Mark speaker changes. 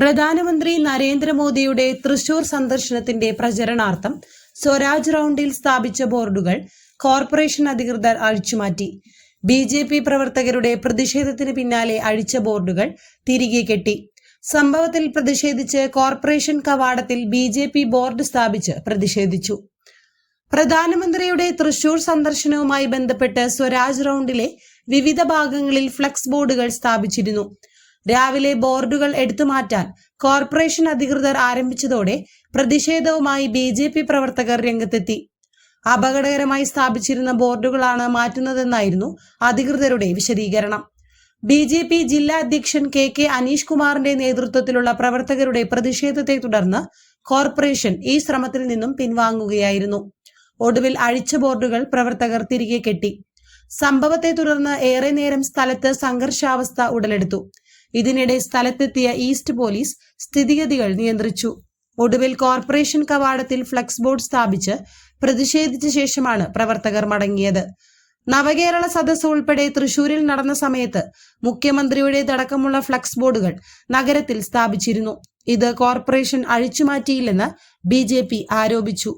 Speaker 1: പ്രധാനമന്ത്രി നരേന്ദ്രമോദിയുടെ തൃശൂർ സന്ദർശനത്തിന്റെ പ്രചരണാർത്ഥം സ്വരാജ് റൗണ്ടിൽ സ്ഥാപിച്ച ബോർഡുകൾ കോർപ്പറേഷൻ അധികൃതർ അഴിച്ചുമാറ്റി. ബി ജെ പി പ്രവർത്തകരുടെ പ്രതിഷേധത്തിന് പിന്നാലെ അഴിച്ച ബോർഡുകൾ തിരികെ കെട്ടി. സംഭവത്തിൽ പ്രതിഷേധിച്ച് കോർപ്പറേഷൻ കവാടത്തിൽ ബി ജെ പി ബോർഡ് സ്ഥാപിച്ച് പ്രതിഷേധിച്ചു. പ്രധാനമന്ത്രിയുടെ തൃശൂർ സന്ദർശനവുമായി ബന്ധപ്പെട്ട് സ്വരാജ് റൗണ്ടിലെ വിവിധ ഭാഗങ്ങളിൽ ഫ്ലക്സ് ബോർഡുകൾ സ്ഥാപിച്ചിരുന്നു. രാവിലെ ബോർഡുകൾ എടുത്തുമാറ്റാൻ കോർപ്പറേഷൻ അധികൃതർ ആരംഭിച്ചതോടെ പ്രതിഷേധവുമായി ബി ജെ പി പ്രവർത്തകർ രംഗത്തെത്തി. അപകടകരമായി സ്ഥാപിച്ചിരുന്ന ബോർഡുകളാണ് മാറ്റുന്നതെന്നായിരുന്നു അധികൃതരുടെ വിശദീകരണം. ബി ജെ പി ജില്ലാ അധ്യക്ഷൻ കെ കെ അനീഷ് കുമാറിന്റെ നേതൃത്വത്തിലുള്ള പ്രവർത്തകരുടെ പ്രതിഷേധത്തെ തുടർന്ന് കോർപ്പറേഷൻ ഈ ശ്രമത്തിൽ നിന്നും പിൻവാങ്ങുകയായിരുന്നു. ഒടുവിൽ അഴിച്ച ബോർഡുകൾ പ്രവർത്തകർ തിരികെ കെട്ടി. സംഭവത്തെ തുടർന്ന് ഏറെ നേരം സ്ഥലത്ത് സംഘർഷാവസ്ഥ ഉടലെടുത്തു. ഇതിനിടെ സ്ഥലത്തെത്തിയ ഈസ്റ്റ് പോലീസ് സ്ഥിതിഗതികൾ നിയന്ത്രിച്ചു. ഒടുവിൽ കോർപ്പറേഷൻ കവാടത്തിൽ ഫ്ലക്സ് ബോർഡ് സ്ഥാപിച്ച് പ്രതിഷേധിച്ച ശേഷമാണ് പ്രവർത്തകർ മടങ്ങിയത്. നവകേരള സദസ് ഉൾപ്പെടെ തൃശൂരിൽ നടന്ന സമയത്ത് മുഖ്യമന്ത്രിയുടേതടക്കമുള്ള ഫ്ലക്സ് ബോർഡുകൾ നഗരത്തിൽ സ്ഥാപിച്ചിരുന്നു. ഇത് കോർപ്പറേഷൻ അഴിച്ചുമാറ്റിയില്ലെന്ന് ബി ആരോപിച്ചു.